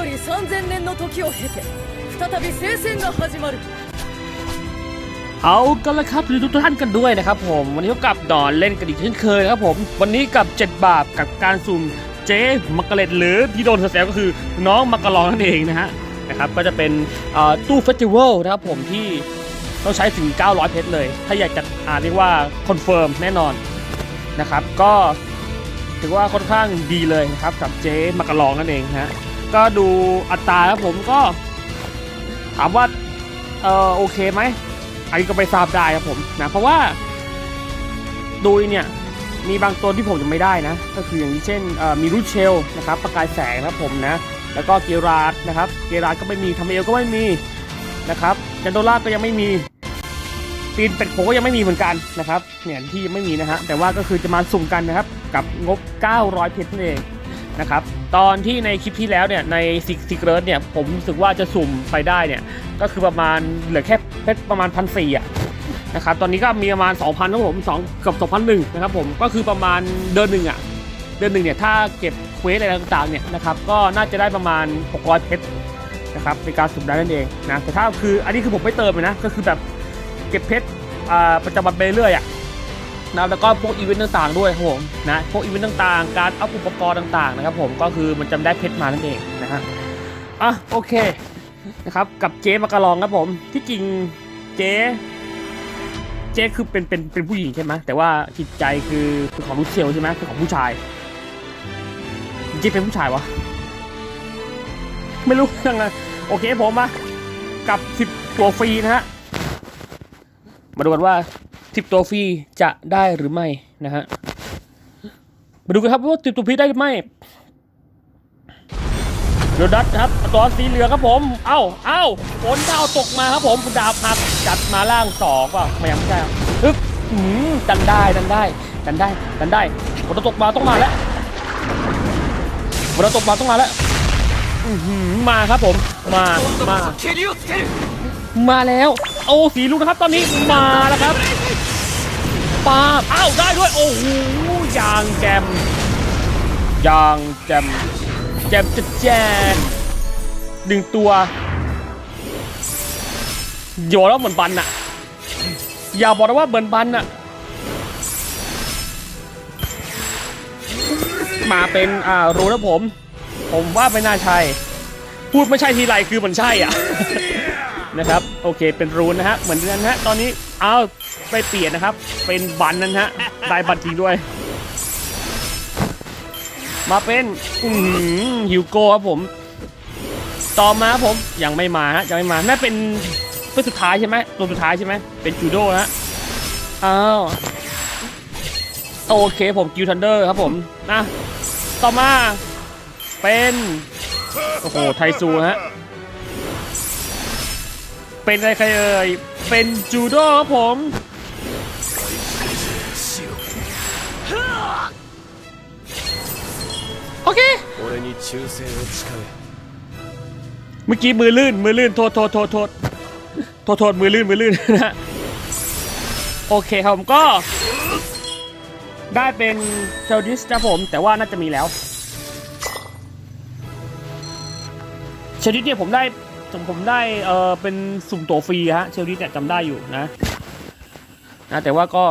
より3000年の時を経て再び聖戦が始まる เอากันละครับทุกท่านกันด้วยนะครับผมวันนี้พบกับดอนเล่นกันอีกเช่นเคยครับผมวันนี้กับ 7 บาปกับการสุ่มเจ๊มักกะเล็ดหรือที่โดนแซวก็คือน้องมักกะลองนั่นเองนะฮะนะครับก็จะเป็นเอ่อตู้เฟสติวัลนะครับผมที่ต้องใช้ถึง 900 เพชรเลย ถ้าอยากจะอ่านเรียกว่าคอนเฟิร์มแน่นอนนะครับก็ถือว่าค่อนข้างดีเลยนะครับกับเจ๊มักกะลองนั่นเองนะฮะ ก็ดูอัตราครับผมก็ ถามว่าเออโอเคไหมอันนี้ก็ไปทราบได้ครับผมนะเพราะว่าดูเนี่ยมีบางตัวที่ผมยังไม่ได้นะ ก็คืออย่างเช่นเอ่อมีรูเชลนะครับประกายแสงนะครับผมนะ แล้วก็เกราดนะครับ เกราดก็ไม่มีทำเอลก็ไม่มีนะครับจันโดล่าก็ยังไม่มีปีนเป็ดโผก็ยังไม่มีเหมือนกันนะครับเนี่ยที่ยังไม่มีนะฮะแต่ว่าก็คือจะมาสุ่มกันนะครับกับงบ 900เพชรนั่นเองนะครับ ตอนที่ในคลิปที่แล้วเนี่ยในซิกซิกเรสเนี่ยผมรู้สึกว่าจะสุ่มไปได้เนี่ยก็คือประมาณเหลือแค่เพชรประมาณพันสี่อะนะครับตอนนี้ก็มีประมาณ 2,000นะผม2กับ2,001นะครับผมก็คือประมาณเดือนหนึ่งอะเดือนหนึ่งเนี่ยถ้าเก็บเควสอะไรต่างๆเนี่ยนะครับก็น่าจะได้ประมาณ 600เพชรนะครับในการสุ่มได้นั่นเองนะแต่ถ้าคืออันนี้คือผมไม่เติมเลยนะก็คือแบบเก็บเพชรอ่าประจำวันไปเรื่อยอะ นะแล้วก็พวกอีเวนต์ต่างๆ ด้วยครับผมนะพวกอีเวนต์ต่างๆ การอัพอุปกรณ์ต่างๆนะครับผมก็คือมันจำได้เพชรมานั่นเองนะฮะอะโอเคนะครับกับเจ๊มากระลองครับผมที่จริงเจ๊เจ๊คือเป็นเป็นเป็นผู้หญิงใช่ไหมแต่ว่าจิตใจคือคือของลูกเชลใช่ไหมคือของผู้ชายเจ๊เป็นผู้ชายวะไม่รู้ยังไงโอเคผมมากับสิบตัวฟรีนะฮะมาดูกันว่า 10 ตัวฟรีจะได้หรือไม่นะฮะ มาดูกันครับว่า10 ตัวฟรีได้หรือไม่โดดัตครับตอนสีเหลืองครับผม เอ้า เอ้าฝนดาวตกมาครับผมดาบพักจัดมาล่างสองว่ะไม่ยังไม่ใช่ฮึบอืมดันได้ดันได้ดันได้ดันได้ฝนตกมาต้องมาแล้วฝนตกมาต้องมาแล้วมาครับผม มา มา มาแล้ว โอ้สีลูกนะครับตอนนี้มาแล้วครับ ปาบอ้าวได้ด้วย โอ้โหยางแจมยางแจมแจมจะแจนหนึ่งตัวอย่าบอกว่าเหมือนบันอะอย่าบอกนะว่าเหมือนบันอะมาเป็นอ่ารู้นะผม ผมว่าไม่น่าใช่พูดไม่ใช่ทีไรคือมันใช่อะนะครับ โอเคเป็นรูนนะฮะ เหมือนกันนะฮะ ตอนนี้เอาว ไปเปลี่ยนนะครับ เป็นบันนั้นฮะได้บันจริงด้วย มาเป็นอือหือฮิวโก้ครับผม ต่อมาผมยังไม่มาฮะยังไม่มาน่าเป็นตัวสุดท้ายใช่ไหมตัวสุดท้ายใช่ไหมเป็นจูโดฮะอ้าวโอเคผมกิวทันเดอร์ครับผมนะต่อมาเป็นโอ้โหไทซูฮะเป็นอะไรใครเอ่ยเป็นจูโดครับผม โอเคเมื่อกี้มือลื่นมือลื่นโทษโทษโทษโทษโทษโทษมือลื่นมือลื่นนะโอเคครับผมก็ได้เป็นเซลดิสนะผมแต่ว่าน่าจะมีแล้วเชลดิสเนี่ยผมได้ผมผมได้เออเป็นสุ่มตัวฟรีฮะเชลดิสเนี่ยจำได้อยู่นะนะแต่ว่าก็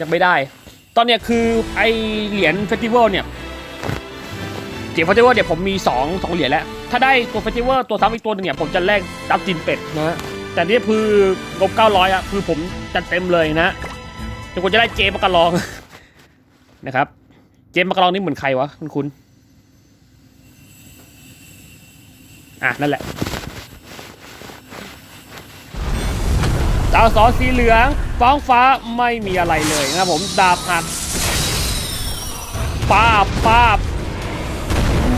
จะไม่ได้ ตอนเนี้ยคือไอเหรียญเฟสติวัลเนี่ย เหรียญเฟสติวัลเนี่ยผมมี2องสองเหรียญแล้ว ถ้าได้ตัวเฟสติวัลตัวซ้ำอีกตัวหนึงเนี่ยผมจะแลกดับจินเป็ดนะแต่นี่คืองบ900อะคือผมจัดเต็มเลยนะเดี๋ยวจะได้เจมากระลองนะครับ เจมมากระลองนี่เหมือนใครวะคุณคุณอะ นั่นแหละดาวสอสีเหลืองฟ้องฟ้าไม่มีอะไรเลยนะครับผมดาบหักป้าป้า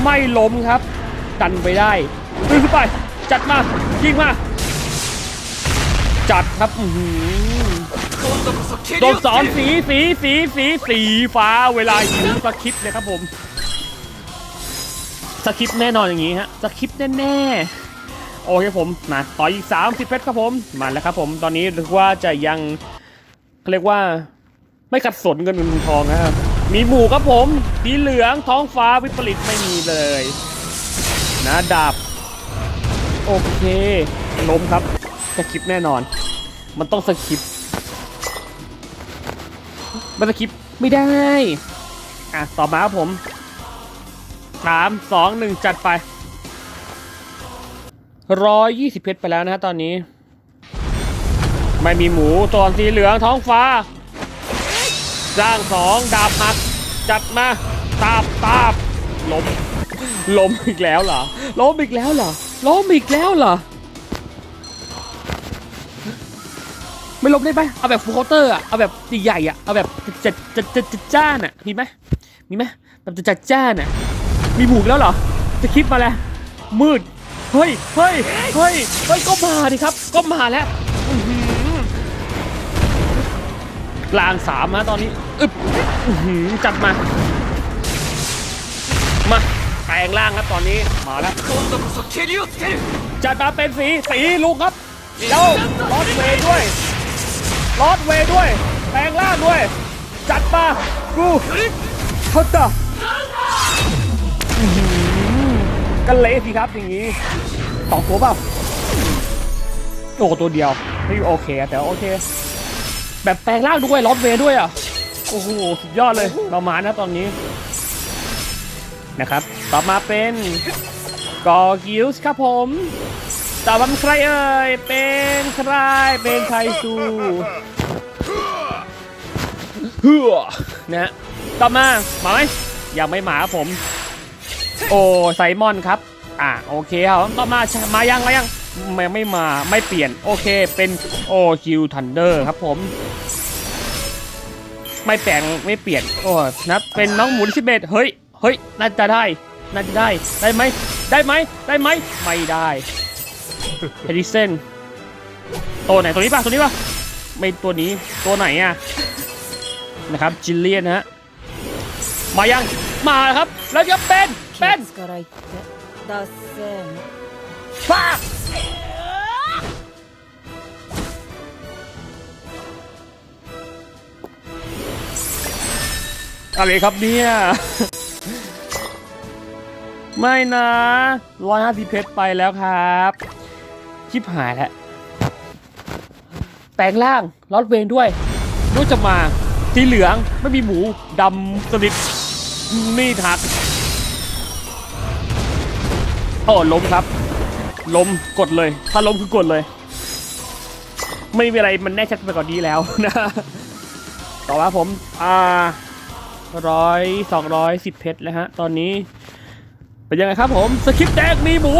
ไม่ล้มครับ ดันไปได้ดึงขึ้นไป จัดมา ยิงมา จัดครับโดนสอนสีสีสีสีสีฟ้าเวลาหิวสคริปเลยครับผมสคริปแน่นอนอย่างนี้ฮะสคริปแน่แน่โอเคผมมาต่ออีก 30 เพชรครับผมมาแล้วครับผมตอนนี้ถือว่าจะยังเรียกว่าไม่ขัดสนเงินเงินทองนะครับ มีหมู่ครับผมสีเหลืองท้องฟ้าวิปริตไม่มีเลย นะดาบโอเค ล้มครับสคริปแน่นอน มันต้องสคริปมันสคริปไม่ได้ อะ ต่อมาครับผมสามสองหนึ่งจัดไปร้อยยี่สิบเพชรไปแล้วนะฮะตอนนี้ ไม่มีหมูตัวสีเหลืองท้องฟ้า ร่างสองดาบหัก จัดมาตาบตาบล้มล้มอีกแล้วเหรอล้มอีกแล้วเหรอล้มอีกแล้วเหรอ ไม่ล้มได้ไหมเอาแบบฟูลเคาน์เตอร์อะเอาแบบใหญ่ๆอะเอาแบบจัดจัดจัดจัดจ้านอะมีไหมมีไหมแบบจัดจ้านอะมีหมูอีกแล้วเหรอจะคลิปมาแล้วมืดเฮ้ยเฮ้ยเฮ้ยเฮ้ยก็มาดิครับ ก็มาแล้ว กลางสามฮะตอนนี้อึบจับมา มาแปลงร่างครับตอนนี้มาแล้วจัดมาเป็นสีสีลูกครับเจ้าลอดเวด้วยลอดเวด้วย แปลงร่างด้วย จัดมากูทัตตกันเละสิครับอย่างนี้สองตัวเปล่าโอ้ตัวเดียวไม่โอเคแต่โอเค แบบแปลงร่างด้วยลอดเวด้วยอะ โอ้โห สุดยอดเลยประมานะตอนนี้ นะครับ ต่อมาเป็นกอกิลส์ครับผมต่อมาเป็นใครเอ่ย เป็นใคร เป็นใคซูเฮือนะฮะต่อมามาไหมยังไม่มาครับผม โอ้ไซมอนครับ อะโอเคครับต่อมามายังมายัง ไม่ไม่มาไม่เปลี่ยนโอเคเป็นโอคิวทันเดอร์ครับผม ไม่แปลงไม่เปลี่ยนโอ้นะเป็นน้องหมูที่สิบเอ็ดเฮ้ยเฮ้ยน่าจะได้น่าจะได้ได้ไหมได้ไหมได้ไหมไม่ได้เฮดิเซนตัวไหนตัวนี้ป่ะตัวนี้ป่ะไม่ตัวนี้ตัวไหนอะนะครับจิลเลียนฮะมายังมาครับแล้วจะเป็นเป็น อะไรครับเนี่ย ไม่นะร้อยห้าสิบเพชรไปแล้วครับ ชิบหายแล้ว แปลงร่างลอดเวงด้วยนูกจะมา สีเหลืองไม่มีหมูดำสนิทนี่ทักโอ้ล้มครับ ล้มกดเลย ถ้าล้มคือกดเลย ไม่มีอะไรมันแน่ชัดไปกว่านี้แล้วนะต่อมาผม อ่าร้อยสองร้อยสิบเพชรแล้วฮะ ตอนนี้ เป็นยังไงครับผมสคริปต์แดงมีหมู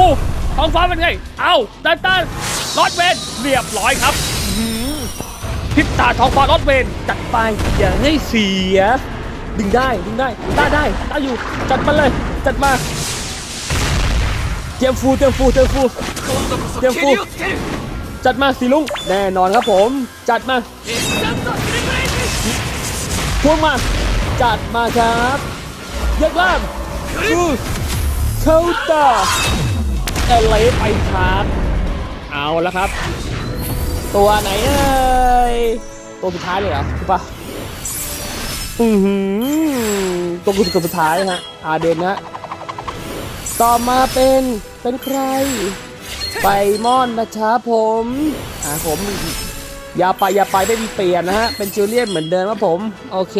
ท้องฟ้าเป็นไง เอาตันตันลอดเวนเรียบร้อยครับอื้อหือพริบตาท้องฟ้าลอดเวนจัดไปอย่าให้เสีย ดึงได้ดึงได้ได้ได้ได้อยู่ จัดมาเลย จัดมา เตรียมฟูเตรียมฟูเตรียมฟูเตรียมฟูจัดมาสิลุงแน่นอนครับผม จัดมาพวงมาจัดมาครับยักล่ามคือเคาน์เตอร์เอเลไปครับเอาแล้วครับ ตัวไหนเอ้ยตัวสุดท้ายเลยเหรอถูกปะอือหือตัวสุดสุดท้ายฮะอาเดนนะ ต่อมาเป็นเป็นใคร ไปมอนนะครับผมอ่าผมอย่าไปอย่าไปไม่มีเปลี่ยนนะฮะ เป็นจูเลียนเหมือนเดิมครับผม โอเค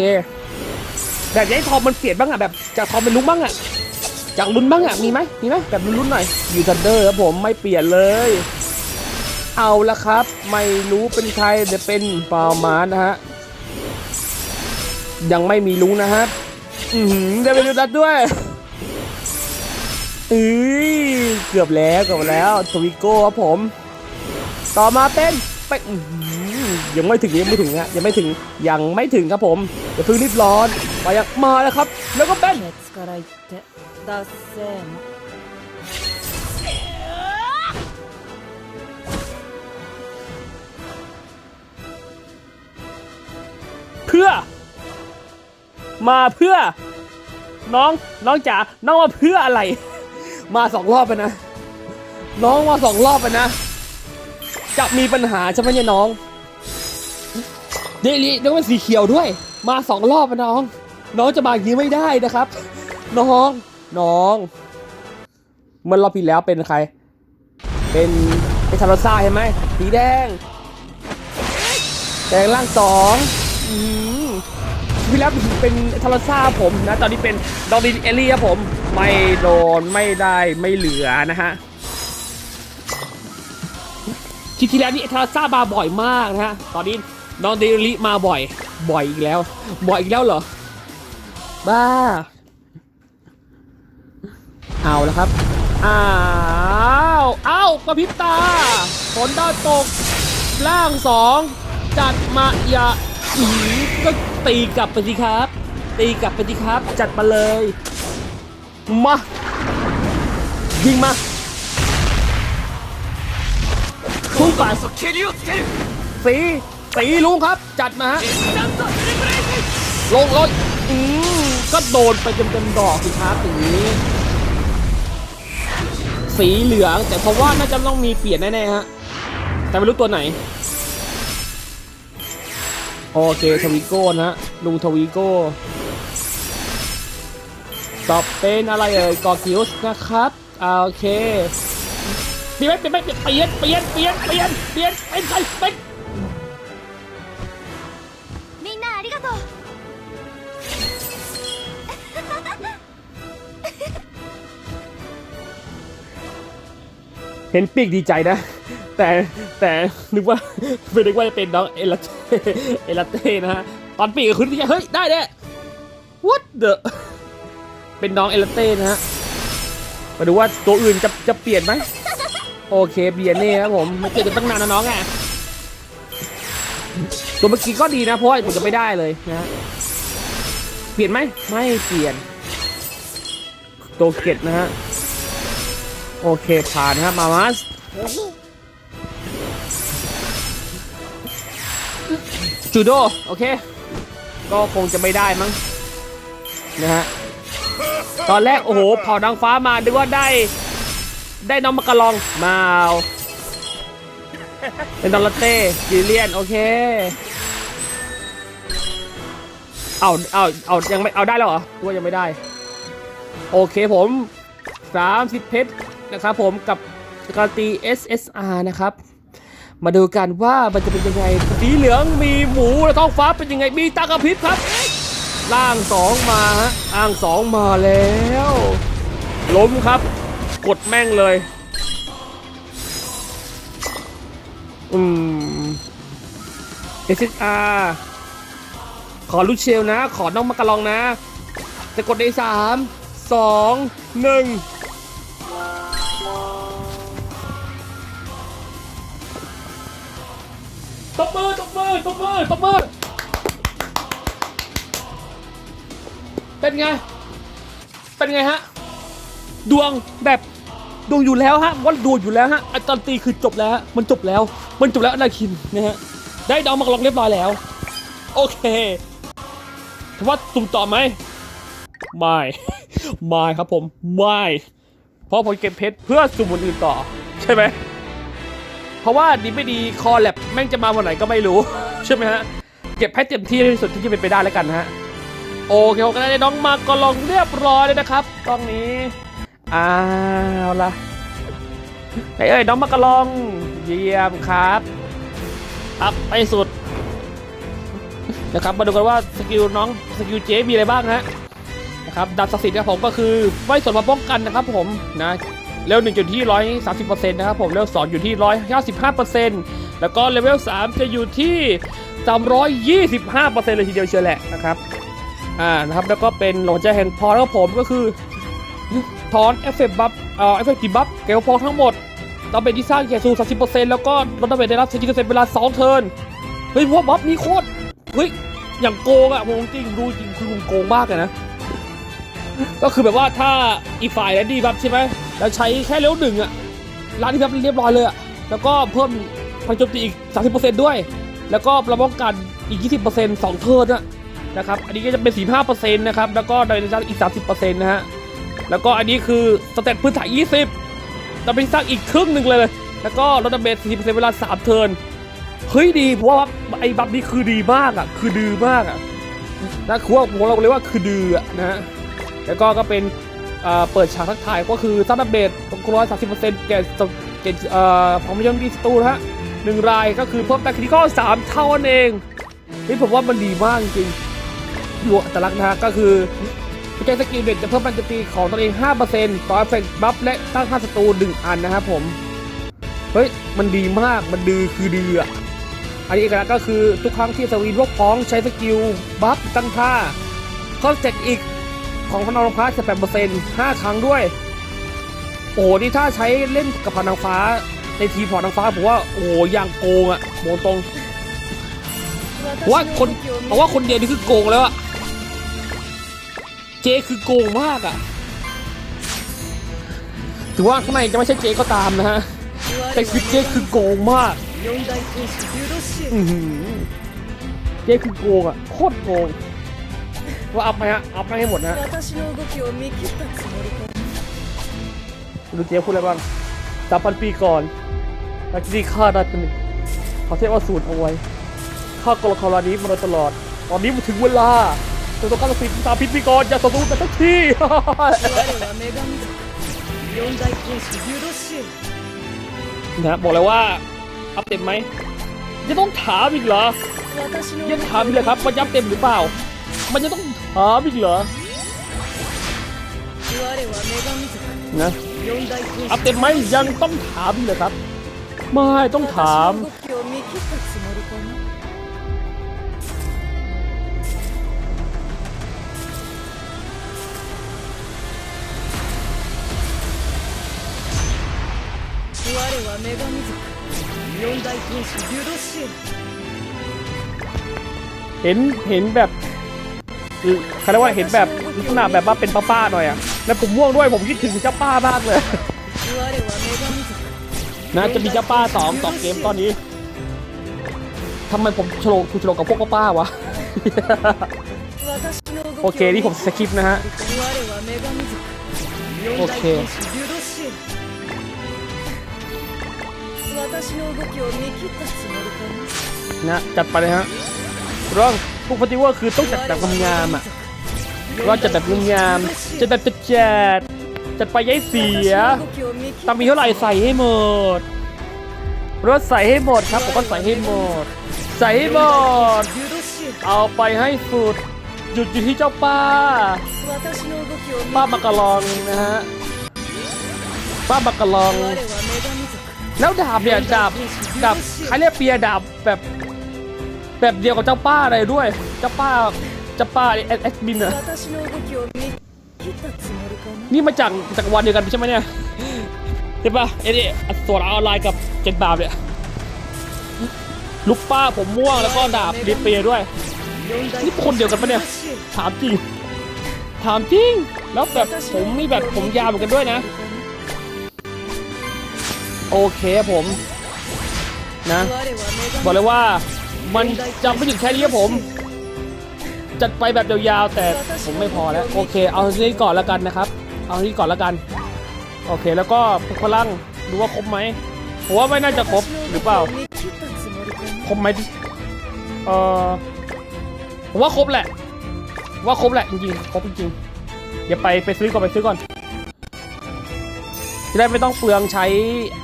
แต่อยากให้ทอมมันเปลี่ยนบ้างอะแบบจากทอมเป็นลุ้นบ้างอะจากลุ้นบ้างอะมีไหมมีไหมแบบลุ้นๆหน่อยยูทันเดอร์ครับผมไม่เปลี่ยนเลย เอาละครับ ไม่รู้เป็นใครเดี๋ยวเป็นปามานะฮะยังไม่มีรู้นะฮะอือหือได้ไปดูดัดด้วย อื้อเกือบแล้วเกือบแล้วสวิโก้ครับผม ต่อมาเป็นไปยังไม่ถึงยังไม่ถึงฮะยังไม่ถึงยังไม่ถึงครับผมอย่าเพิ่งรีบร้อนมายังมาแล้วครับ แล้วก็เป็นเพื่อ มาเพื่อ น้องน้องจ๋าน้องมาเพื่ออะไร มาสองรอบไปนะ น้องมาสองรอบไปนะ จะมีปัญหาใช่ไหมเนี่ยน้อง เดลิน้องเป็นสีเขียวด้วย มาสองรอบไปน้อง น้องจะมาอย่างนี้ไม่ได้นะครับ น้อง น้องเมื่อรอบที่แล้วเป็นใคร เป็นเอทาโรซ่าใช่ไหมสีแดง แดงล่างสองอืมพี่แล้วเป็นทาโรซ่าผมนะ ตอนนี้เป็นดอรินเอลียผม ไม่โดนไม่ได้ไม่เหลือนะฮะคลิปที่แล้วนี่เอทาซ่ามาบ่อยมากนะฮะ ตอนนี้ดอนเอเลียมาบ่อย บ่อยอีกแล้ว บ่อยอีกแล้วเหรอ บ้า เอาแล้วครับ อ้าวเอ้ากระพริบตาฝนดาวตก ล่างสอง จัดมาอย่าอีก็ตีกลับไปสิครับ ตีกลับไปสิครับ จัดมาเลย มา ยิงมาทุ่ป่าสีสีลุงครับ จัดมาฮะลงรถอืมก็โดนไปเต็มๆดอกสิครับสีสีเหลืองแต่เพราะว่าน่าจะต้องมีเปลี่ยนแน่ๆฮะ แต่ไม่รู้ตัวไหน โอเคทวีโก้นะลุงทวีโก้ ต่อเป็นอะไรเอ่ยกอกิวส์นะครับโอเคเปลี่ยนเปลี่ยนเปลี่ยนเปลี่ยนเปลี่ยนเปลี่ยนเปลี่ยนเปลี่ยนใครเป็นみんなありがとうเห็นปีกดีใจนะ แต่แต่นึกว่าไม่นึกว่าจะเป็นน้องเอลาเต้เอลาเต้นะฮะตอนปีกคือดีใจเฮ้ยได้แน่ what the เป็นน้องเอลเต้นะฮะ มาดูว่าตัวอื่นจะจะเปลี่ยนไหมโอเคเบียนเน่ครับผมไม่เจอกันตั้งนานนะน้องอะตัวเมื่อกี้ก็ดีนะเพราะว่าผมจะไม่ได้เลยนะเปลี่ยนไหมไม่เปลี่ยนตัวเกตนะฮะโอเคผ่านครับมามัสจูโดโอเค ก็คงจะไม่ได้มั้งนะฮะ ตอนแรก โอ้โหเผานางฟ้ามานึกว่าได้ ได้น้องมากระลองมาเป็นดอลลาเต้จิเลียน โอเค เอาเอาเอายังไม่เอาได้แล้วเหรอนึกว่ายังไม่ได้ โอเคผม 30 เพชรนะครับผมกับการตี SSR นะครับ มาดูกันว่ามันจะเป็นยังไงสีเหลืองมีหมูและท้องฟ้าเป็นยังไงมีตากระพริบครับ ล่างสองมาฮะอ่างสองมาแล้ว ล้มครับ กดแม่งเลย อืม SSR ขอลูเชลนะ ขอน้องมากระลองนะ จะกดในสามสองหนึ่งตบมือตบมือตบมือตบมือ เป็นไง เป็นไงฮะ ดวงแบบดวงอยู่แล้วฮะวัดดวงอยู่แล้วฮะอาจารย์ตีคือจบแล้วฮะมันจบแล้ว มันจบแล้วอนาคินนะฮะได้ดาวมากรองเรียบร้อยแล้ว โอเคถามว่าตุ่มต่อไหมไม่ ไม่ครับผมไม่เพราะผมเก็บเพชรเพื่อสุ่มคนอื่นต่อ ใช่ไหมเพราะว่าดีไม่ดีคอแลบแม่งจะมาวันไหนก็ไม่รู้ ใช่ไหมฮะเก็บให้เต็มที่ที่สุดที่จะเป็นไปได้แล้วกันนะฮะ โอเคผมก็ได้น้องมาก็ลองเรียบร้อยเลยนะครับกล้องนี้อ้าวละไหนเอ้ยน้องมากะลองเยี่ยมครับอัพไปสุดนะครับมาดูกันว่าสกิลน้องสกิลเจมีอะไรบ้างฮะนะครับดาบศักดิ์สิทธิ์ครับผมก็คือไม่สนมาป้องกันนะครับผมนะเลเวหนึ่งอยู่ที่ร้อยสามสิบเปอร์เซ็นต์นะครับผมเลเวสองอยู่ที่ร้อยห้าสิบห้าเปอร์เซ็นต์แล้วก็เลเวลสามจะอยู่ที่สามร้อยยี่สิบห้าเปอร์เซ็นต์เลยทีเดียวเชียวแหละนะครับ อ่านะครับแล้วก็เป็นหลงใจแห่งพรครับผมก็คือถอนเอฟเฟกต์บัฟเอ่อเอฟเฟกต์ตีบัฟเกลพองทั้งหมดต้องเป็นที่สร้างแก่สูงสามสิบเปอร์เซ็นต์แล้วก็ลดดาเมจได้รับสิบเปอร์เซ็นต์เวลาสองเทิร์นเฮ้ยพวกบัฟนี้โคตรเฮ้ยอย่างโกงอะผมจริงดูจริงคือมึงโกงมากเลยนะ ก็คือแบบว่าถ้าอีกฝ่ายนั้ดีบัฟใช่ไหมแล้วใช้แค่เลเวหนึ่งอะร้านที่บัฟเรียบร้อยเลยอะแล้วก็เพิ่มพลังโจมตีอีก 30%ด้วย แล้วก็ประป้องกันอีก 20%สองเทิร์นอะ นะครับ อันนี้ก็จะเป็น 45%นะครับ แล้วก็ไดนามิกอีก 30%นะฮะ แล้วก็อันนี้คือสเตตพื้นฐาน 20แต่เป็นสร้างอีกครึ่งหนึ่งเลย แล้วก็ลดดาเมจ40%เวลา 3 เทิร์น เฮ้ยดี เพราะว่าไอ้บัฟนี้คือดีมากอะ คือดื้อมากอะนะคือว่าผมเราเรียว่าคือดืออะนะฮะ แล้วก็ก็เป็นเปิดฉากทักทายก็คือซับดับเบตร้อยสามสิบเปอร์เซ็นต์แก่สแก่เอ่อของมยนดีสตูนะฮะหนึ่งรายก็คือเพิ่มแต่คริติคอลสามเท่านั่นเองนี่ผมว่ามันดีมากจริง อยู่อัตลักษณ์นะฮะก็คือแกสกิลเบตจะเพิ่มมันจะตีของตัวเอง 5%ต่อเอฟเฟกต์บัฟและตั้งค่าศัตรูหนึ่งอันนะครับผม เฮ้ย มันดีมากมันดือคือดีอะอันนี้เอกลักษณ์ก็คือทุกครั้งที่สวีนพวกพ้องใช้สกิลบัฟตั้งค่าคอนเซ็กอีกของพนักงานฟ้าจะแปดเปอร์เซ็นต์ห้าครั้งด้วย โอ้โห นี่ถ้าใช้เล่นกับพนักงานฟ้าในทีมพอนังฟ้าผมว่าโอ้โหอย่างโกงอะบอกตรงเพราะว่าคนเพราะว่าคนเดียวนี่คือโกงแล้วอะ เจคือโกงมากอะ่ะถือว่าข้างในจะไม่ใช่เจก็ตามนะฮะ แต่คือเจคือโกงมากเจคือโกงอะ่ะ โคตรโกง ว่าอัพไปฮะ อัพไปให้หมดนะดูเจพูดอะไรบ้างสามพันปีก่อนลักซี่ข้าได้เป็นขอเทพว่าสูตรเอาไว้ข้ากรครานี้มาตลอด ตอนนี้มันถึงเวลา ตัวสิบตาพิพิกรอย่สู้กันสักทีนะบอกเลยว่า อัพเต็มไหมจะต้องถามอีกเหรอยังถามอีกเลยครับมันยับเต็มหรือเปล่า มันจะต้องถามอีกเหรอนะอัพเต็มไหมยังต้องถามอีกเลยครับ ไม่ต้องถาม 我は女神族四大天使ビュードシー เห็นเห็นแบบเขาเรียกว่าเห็นแบบลักษณะแบบว่าเป็นป้าๆหน่อยอะแล้วผมม่วงด้วยผมคิดถึงเจ้าป้ามากเลย 我は女神族 นะจะมีเจ้าป้าสองสองเกมตอนนี้ทำไมผมโฉลกถูกโฉลกกับพวกป้าๆวะ 私の動きを โอเคนี่ผมสคริปต์นะฮะ 我は女神 私の動きを見切ったつもりかな นะจัดไปเลยฮะเรื่องพวกปฏิวัติคือต้องจัดแบบงามๆอ่ะว่าจัดแบบงามๆจัดแบบจัดจัดจัดไปย้ายเสียตังมีเท่าไหร่ใส่ให้หมดรถใส่ให้หมดครับผมก็ใส่ให้หมด ใส่ให้หมด เอาไปให้สุดหยุดอยู่ที่เจ้าป้า ป้าบักกะลองนะฮะ ป้าบักกะลอง แล้วดาบเนี่ยดาบดาบใครเรียกเปียดาบแบบแบบเดียวกับเจ้าป้าอะไรด้วย เจ้าป้าเจ้าป้าเอสบินอะนี่มาจากจักรวาลเดียวกันใช่ไหมเนี่ยใช่ปะเอ็นี่อัศวรออนไลน์กับเจ็ดบาปเนี่ยลูกป้าผมม่วงแล้วก็ดาบเรียเปียด้วยนี่คนเดียวกันปะเนี่ยถามจริงถามจริง แล้วแบบผมนี่แบบผมยาวเหมือนกันด้วยนะ โอเคผมนะบอกเลยว่ามันจะไม่ถึงแค่นี้ครับผม จัดไปแบบยาวๆแต่ผมไม่พอแล้วโอเค เอาทีนี้ก่อนแล้วกันนะครับ เอาทีนี้ก่อนแล้วกัน โอเคแล้วก็พลังดูว่าครบไหมผมว่าไม่น่าจะครบหรือเปล่าครบไหมเออผมว่าครบแหละ ว่าครบแหละจริงๆครบจริงๆเดี๋ยวไปไปซื้อก่อนไปซื้อก่อน จะได้ไม่ต้องเปลืองใช้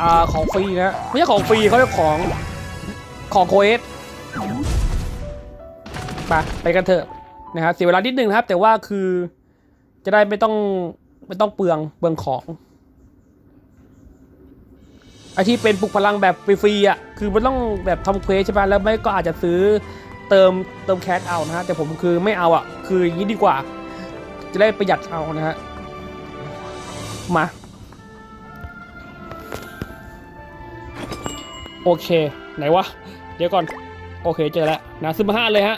อของฟรีนะไม่ใช่ของฟรีเขาเรียกของของโคเอสไปไปกันเถอะนะครับเสียเวลานิดนึงนะครับ แต่ว่าคือจะได้ไม่ต้องไม่ต้องเปลืองเปลืองของไอที่เป็นปลุกพลังแบบฟรีๆอะคือมันต้องแบบทำเควสใช่ไหมแล้วไม่ก็อาจจะซื้อเติมเติมแคสเอานะฮะแต่ผมคือไม่เอาอะ คืออย่างนี้ดีกว่า จะได้ประหยัดเอานะฮะมา โอเค ไหนวะ เดี๋ยวก่อน โอเคเจอแล้วนะซื้อมาห้าเลยฮะ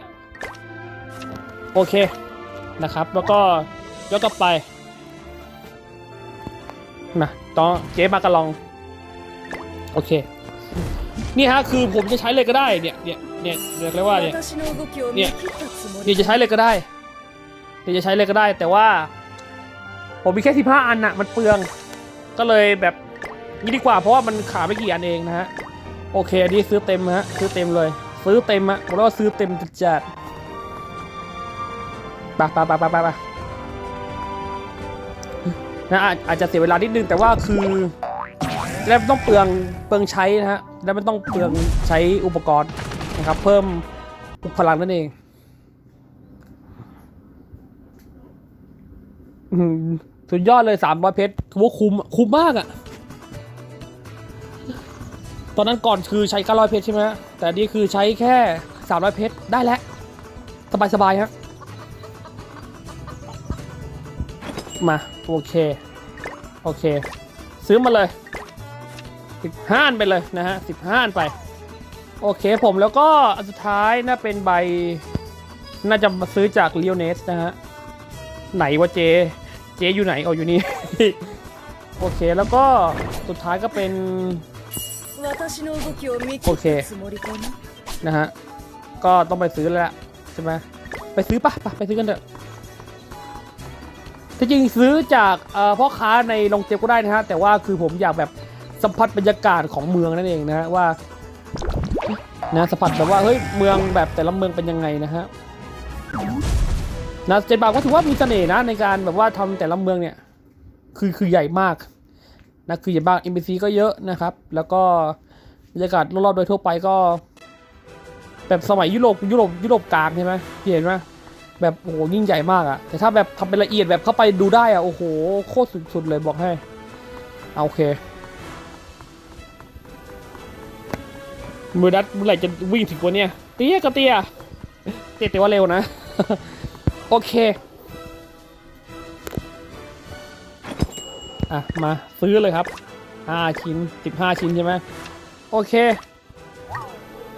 โอเคนะครับ แล้วก็ยกกลับไปนะต้องเจ๊มากระลอง โอเค นี่ฮะคือผมจะใช้เลยก็ได้เนี่ยเนี่ยเนี่ยเรียกเลยว่าเนี่ยเนี่ยนี่จะใช้เลยก็ได้เนี่จะใช้เลยก็ได้ แต่ว่า ผมมีแค่สิบห้าอันน่ะมันเปลือง ก็เลยแบบนี้ดีกว่าเพราะว่ามันขาไม่กี่อันเองนะฮะ โอเค อันนี้ซื้อเต็มฮะ ซื้อเต็มเลย ซื้อเต็มฮะผมเรียกว่าซื้อเต็มจัดๆไปไปไปไปไปไปนะอาจอาจจะเสียเวลานิดนึงแต่ว่าคือแล้วต้องเปลืองเปลืองใช้นะฮะแล้วมันต้องเปลืองใช้อุปกรณ์นะครับ เพิ่มพลังนั่นเองสุดยอดเลยสามร้อยเพชรถือว่าคุ้มคุ้มมากอะ ตอนนั้นก่อนคือใช้เก้าร้อยเพชรใช่ไหมแต่นี่คือใช้แค่สามร้อยเพชรได้แล้ว สบายสบายๆครับมา โอเค โอเค ซื้อมาเลยสิบห้านไปเลยนะฮะสิบห้านไป โอเคผมแล้วก็อันสุดท้ายน่าเป็นใบ น่าจะมาซื้อจาก l ี o อ n e s นะฮะ ไหนวะเจ เจอยู่ไหนเอาอยู่นี่ โอเคแล้วก็สุดท้ายก็เป็น โอเค นะฮะ ก็ต้องไปซื้อแล้วใช่ไหมไปซื้อปะปะไปซื้อกันเถอะที่จริงซื้อจากพ่อค้าในโงเจมก็ได้นะฮะ แต่ว่าคือผมอยากแบบสัมผัสบรรยากาศของเมืองนั่นเองนะฮะว่านะสัมผัสแบบว่าเฮ้ยเมืองแบบแต่ละเมืองเป็นยังไงนะฮะนะเจนบาก็ถือว่ามีเสน่ห์นะในการแบบว่าทำแต่ละเมืองเนี่ย คือคือใหญ่มาก นะคือใหญ่มาก NPC ก็เยอะนะครับ แล้วก็บรรยากาศรอบๆโดยทั่วไปก็ แบบสมัยยุโรปยุโรปยุโรปกลางใช่ไหมเห็นไหมแบบโอ้โหยิ่งใหญ่มากอะแต่ถ้าแบบทำเป็นละเอียดแบบเข้าไปดูได้อะโอ้โหโคตรสุดๆเลยบอกให้เอาโอเคมือดัดเมื่อไหร่จะวิ่งถึงกว่าเนี้ยเตี้ยก็เตี้ยเตี้ยแต่ว่าเร็วนะ โอเค อะ มาซื้อเลยครับ 5 ชิ้น 15 ชิ้นใช่ไหมโอเค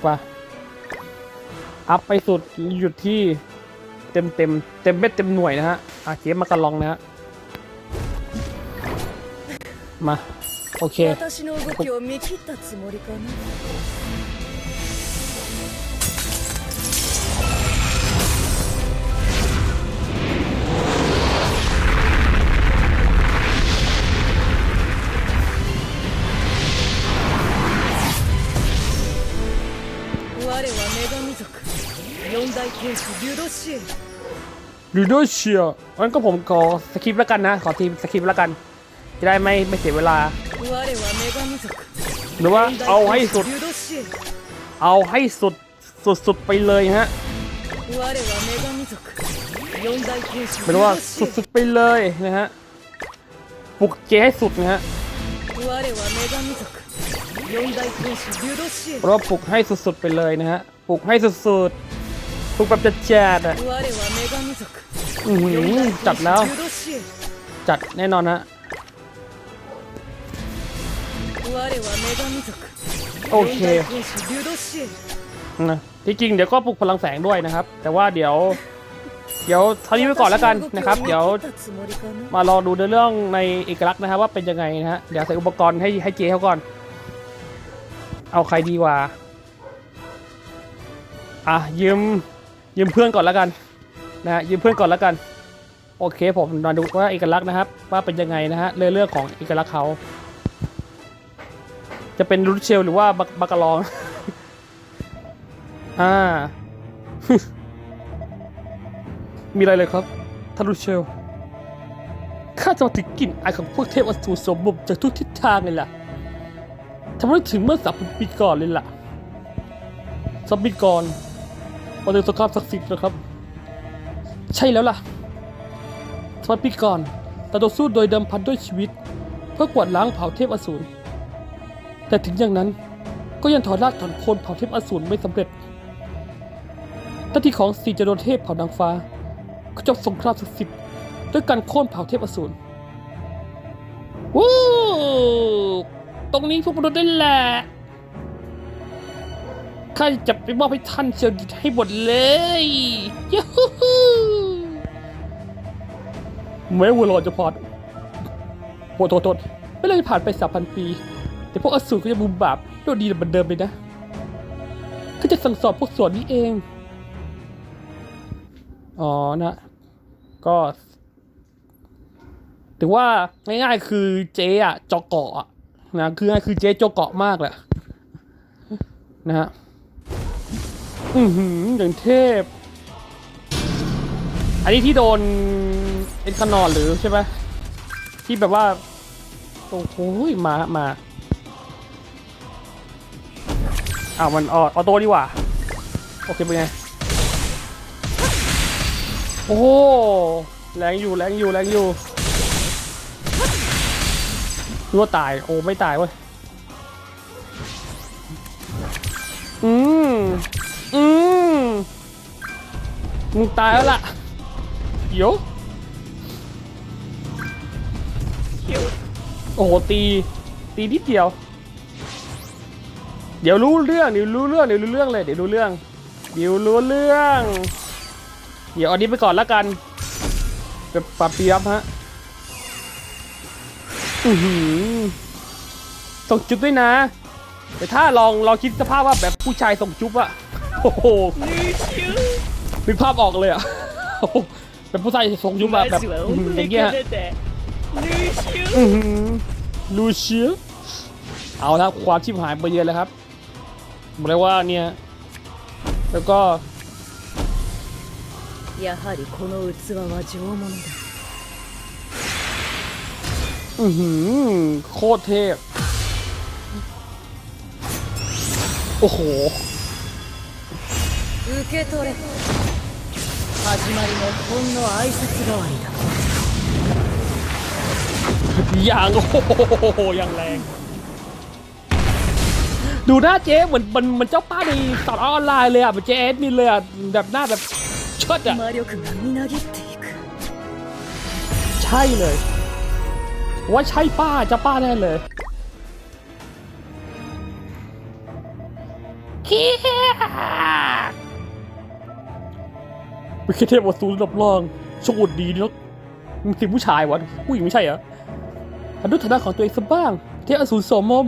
ไปอัพไปสุดหยุดที่เต็มเต็มเต็มเม็ดเต็มหน่วยนะฮะอาเกมมากระลองนะฮะ มา โอเค 四大天使リュドシエル ดูด้วยเชียร์งั้นก็ผมขอสคริปต์แล้วกันนะ ขอทีมสคริปต์แล้วกัน จะได้ไม่ไม่เสียเวลา 我は女神族 หรือว่าเอาให้สุด リュドシエル เอาให้สุดสุดสุดไปเลยฮะ 我は女神族四大天使 เป็นว่า リュドシ สุ エ ด ル สุดไปเลยนะฮะปลุกเจให้สุดนะฮะ 我は女神族四大天使リュドシエ เพ ル ราะว่าปลุกให้สุดๆไปเลยนะฮะปลุกให้สุดๆ ทุกแบบจะแจดอะจัดแล้ว จัดแน่นอนฮะโอเคนะที่จริงเดี๋ยวก็ปลุกพลังแสงด้วยนะครับ แต่ว่าเดี๋ยว เดี๋ยวเท่านี้ไปก่อนแล้วกันนะครับ เดี๋ยวมารอดูในเรื่องในเอกลักษณ์นะครับว่าเป็นยังไงนะฮะเดี๋ยวใส่อุปกรณ์ให้ให้เจเขาก่อน เอาใครดีกว่า อะยืม ยืมเพื่อนก่อนแล้วกันนะฮะยืมเพื่อนก่อนแล้วกัน โอเคผมมาดูว่าเอกลักษณ์นะครับ ว่าเป็นยังไงนะฮะเรื่องเรื่องของเอกลักษณ์เขาจะเป็นรูทเชลหรือว่าบักกะลองอ่า มีอะไรเลยครับทารุเชลข้าจะมาถึงกลิ่นอายของพวกเทพอสูรสมบุกจากทุกทิศทางเลยล่ะทำไมถึงเมื่อสามปีก่อนเลยล่ะสามปีก่อน วันเดือนสงครามศักดิ์สิทธิ์นะครับ ใช่แล้วล่ะสามปีก่อนแต่ต่อสู้โดยเดิมพันด้วยชีวิต เพื่อกวาดล้างเผ่าเทพอสูร แต่ถึงอย่างนั้นก็ยังถอนรากถอนโคนเผ่าเทพอสูรไม่สำเร็จหน้าที่ของสีจรวดเทพเผ่านางฟ้าก็จบสงครามศักดิ์สิทธิ์ด้วยการโค่นเผ่าเทพอสูรวู้ตรงนี้พวกมนุษย์ได้แหละ ข้าจะไปมอบให้ท่านเชียวให้หมดเลยยูฮูฮูแม้เวลาจะผ่านโหโทษโทษไม่เลยผ่านไปสามพันปี แต่พวกอสูรก็ยังบุมบาปโดดดีเหมือนเดิมเลยนะก็จะสั่งสอนพวกส่วนนี้เอง อ๋อนะ ก็ถือว่าง่ายๆคือเจ๊อะจอเกาะอะนะคือง่ายคือเจ๊จอเกาะมากแหละนะฮะ อือหืออย่างเทพ อันนี้ที่โดนเอ็นคานอนหรือใช่ไหมที่แบบว่า โอ้โหมามาอ้าวมันออออโต้ดีกว่า โอเคเป็นไง โอ้โหแรงอยู่แรงอยู่แรงอยู่รู้ว่าตาย โอ้ ไม่ตายเว้ย อือืม มึงตายแล้วล่ะเดี๋ยวโอ้โหตี ตีนิดเดียว เดี๋ยวรู้เรื่องเดี๋ยวรู้เรื่องเดี๋ยวรู้เรื่องเลยเดี๋ยวรู้เรื่องเดี๋ยวรู้เรื่อง เดี๋ยวอานี้ไปก่อนล้วกันจะปรับเปียบฮะอือหือส่งจุดด้วยนะ แต่ถ้าลองลองคิดสภาพว่าแบบผู้ชายส่งจุ๊บอะโอ้โห นึกภาพออกเลยอะโอ้โหแบบผู้ชายส่งจุ๊บอะแบบ マジは อื้อหือ お อย่าง 船 เงี้ย が出てルーシュ อื้อหือลูเชียเอาละความชิบหายไปเยอะเลยครับบอกเลยว่าเนี่ย แล้วก็ やはりこの器は上物だ อือหือโคตรเทพ โอ้โห 受け取れ 始まりのほんの挨拶代わりだ อย่างโอ้โหอย่างแรง ดูหน้าเจ๊เหมือนมันมันเจ้าป้าในสอนออนไลน์เลยอ่ะเหมือนเจ๊แอดมินเลยอ่ะแบบหน้าแบบเชิดอ่ะ 魔力がみなぎっていく ใช่เลย ว่าใช่ป้าเจ้าป้าแน่เลย ไม่ใช่เทพวสูรรับรองโชคดีนาะมึงสิผู้ชายวะผู้หญิงไม่ใช่เหรอหันดูฐานะของตัวเองสักบ้าง เทพอสูรสมม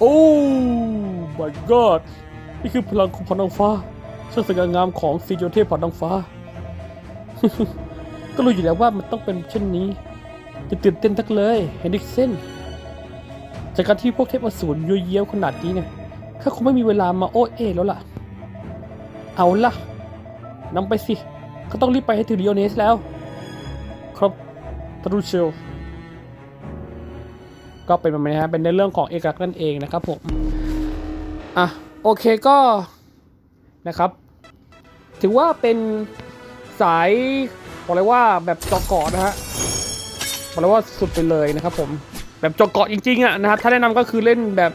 โอ้ my god นี่คือพลังของพรนางฟ้าช่างสง่างามของซีโจเทพพรนางฟ้า ก็รู้อยู่แล้วว่ามันต้องเป็นเช่นนี้ จะตื่นเต้นทักเลยเฮนริกเซนจากการที่พวกเทพอสูรยัวเยี้ยวขนาดนี้เนี่ยข้าคงไม่มีเวลามาโอ้เอแล้วล่ะ เอาล่ะ นำไปสิ เขาต้องรีบไปให้ถึงดิโอเนสแล้ว ครับทรูเชลก็เป็นแบบนี้ฮะเป็นในเรื่องของเอกลักษณ์นั่นเองนะครับผมอะโอเคก็นะครับ ถือว่าเป็นสายบอกเลยว่าแบบจอเกาะนะฮะบอกเลยว่าสุดไปเลยนะครับผมแบบจอเกาะจริงๆอะนะครับถ้าแนะนำก็คือเล่นแบบ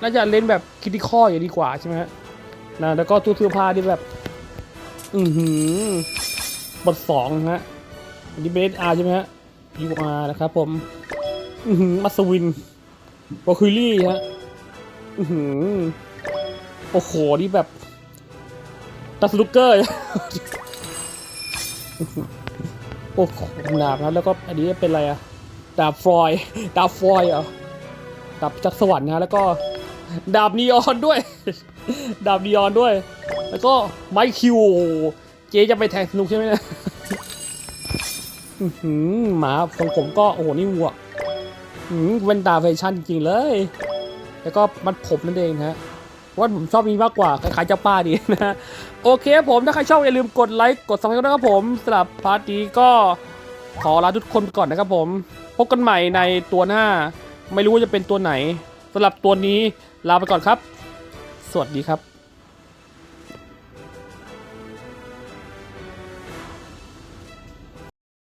น่าจะเล่นแบบคิดที่ข้ออย่างดีกว่าใช่ไหมฮะนะแล้วก็ตู้เสื้อผ้าที่แบบ อือหือบทสองนะฮะอันนี้เบสอาร์ใช่ไหมฮะยูอาร์นะครับผมอือหือมัสวินบอคิลี่ฮะอือหือโอ้โหนี่แบบตัสลุกเกอร์โอ้โหดาบนะแล้วก็อันนี้เป็นอะไรอะดาบฟลอยด์ดาบฟลอยด์เหรอดาบจากสวรรค์นะแล้วก็ ดาบนีออนด้วย ดาบนีออนด้วย แล้วก็ไมค์คิวเจ๊จะไปแทงสนุกใช่ไหมนะหือหมาของผมก็โอ้โหนี่วัวอืมเป็นตาแฟชั่นจริงเลย แล้วก็มัดผมนั่นเองนะฮะว่าผมชอบนี้มากกว่าคล้ายๆเจ้าป้าดีนะฮะโอเคครับผมถ้าใครชอบอย่าลืมกดไลค์กดซับสไครต์นะครับผมสำหรับพาร์ทนี้ก็ขอลาทุกคนไปก่อนนะครับผม พบกันใหม่ในตัวหน้า ไม่รู้ว่าจะเป็นตัวไหนสำหรับตัวนี้ลาไปก่อนครับ สวัสดีครับ